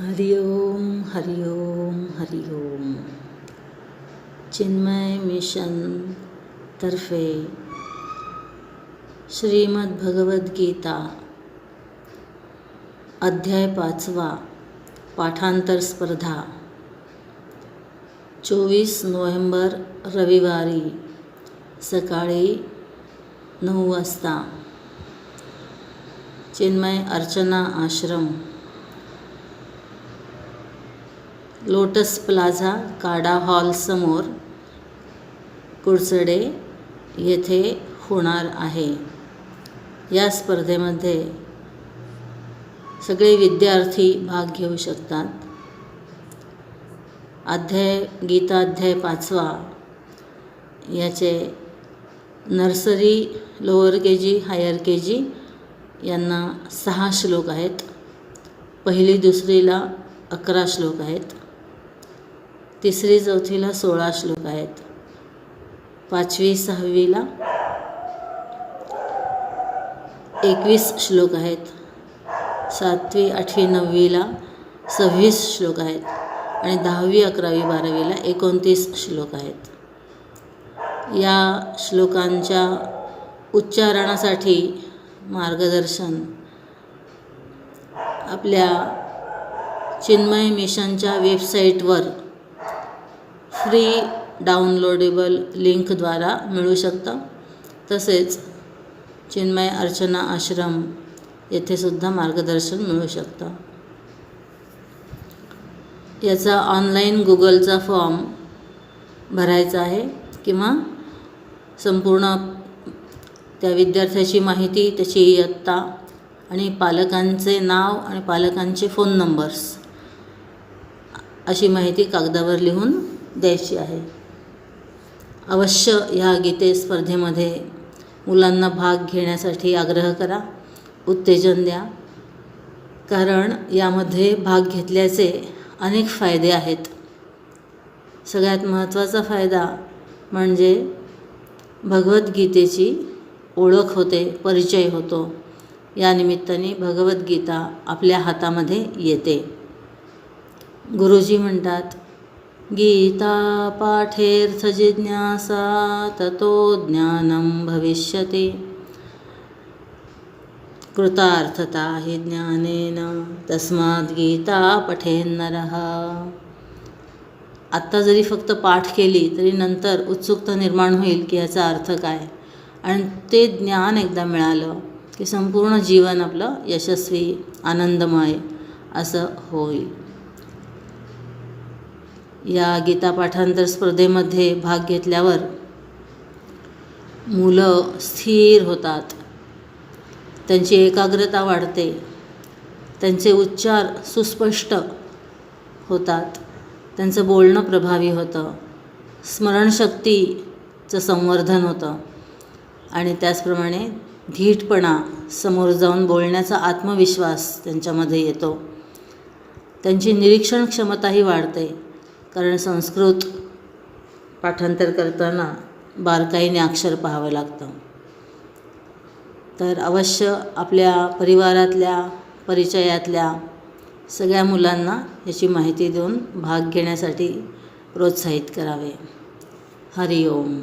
Hari Om Hari Om Hari Om Chinmaya mission तर्फे श्रीमद्भगवद्गीता अध्याय पाचवा पाठांतर स्पर्धा। चोवीस नोव्हेंबर रविवारी सकाळी नऊ वाजता। चिन्मय अर्चना आश्रम। लोटस प्लाझा काडा हॉलसमोर कुडचडे येथे होणार आहे. या स्पर्धेमध्ये सगळे विद्यार्थी भाग घेऊ शकतात. अध्याय गीता अध्याय पाचवा. याचे nursery lower K G higher K G यांना सहा श्लोक आहेत. पहिली दुसरीला अकरा श्लोक आहेत. तिसरी चौथीला सोळा श्लोक आहेत. पाचवी सहावीला एकवीस श्लोक आहेत. सातवी आठवी नववीला सव्वीस श्लोक आहेत. आणि दहावी अकरावी बारावीला एकोणतीस श्लोक आहेत. या श्लोकांच्या उच्चारणासाठी मार्गदर्शन आपल्या चिन्मय मिशनच्या वेबसाईटवर फ्री डाउनलोडेबल लिंकद्वारा मिळू शकतं. तसेच चिन्मय अर्चना आश्रम येथे सुद्धा मार्गदर्शन मिळू शकतं. याचा ऑनलाईन गुगलचा फॉर्म भरायचा आहे किंवा संपूर्ण त्या विद्यार्थ्याची माहिती त्याची इयत्ता आणि पालकांचे नाव आणि पालकांचे फोन नंबर्स अशी माहिती कागदावर लिहून द्यायची आहे. अवश्य ह्या गीते स्पर्धेमध्ये मुलांना भाग घेण्यासाठी आग्रह करा. उत्तेजन द्या. कारण यामध्ये भाग घेतल्याचे अनेक फायदे आहेत. सगळ्यात महत्त्वाचा फायदा म्हणजे भगवद्गीतेची ओळख होते परिचय होतो. या निमित्ताने भगवद्गीता आपल्या हातामध्ये येते. गुरुजी म्हणतात गीता पाठेर्थ जिज्ञासा ततो ज्ञानं भविष्यति। कृतार्थता हि ज्ञानेन तस्मात् गीता पठेन्नरः आत्ता जरी फक्त पाठ केली तरी नंतर उत्सुकता निर्माण होईल की याचा अर्थ काय? आणि ते ज्ञान एकदा मिळालं की संपूर्ण जीवन आपलं यशस्वी आनंदमय असं होईल. या गीता पाठांतर स्पर्धेमध्ये भाग घेतल्यावर मुलं स्थिर होतात. त्यांची एकाग्रता वाढते. त्यांचे उच्चार सुस्पष्ट होतात. त्यांचं बोलणं प्रभावी होतं. स्मरणशक्तीचं संवर्धन होतं. आणि त्याचप्रमाणे धीटपणा समोर जाऊन बोलण्याचा आत्मविश्वास त्यांच्यामध्ये येतो. त्यांची निरीक्षण क्षमताही वाढते. कारण संस्कृत पाठांतर करताना बारकाईने अक्षर पाहावं लागतं. तर अवश्य आपल्या परिवारातल्या परिचयातल्या सगळ्या मुलांना याची माहिती देऊन भाग घेण्यासाठी प्रोत्साहित करावे. हरिओम.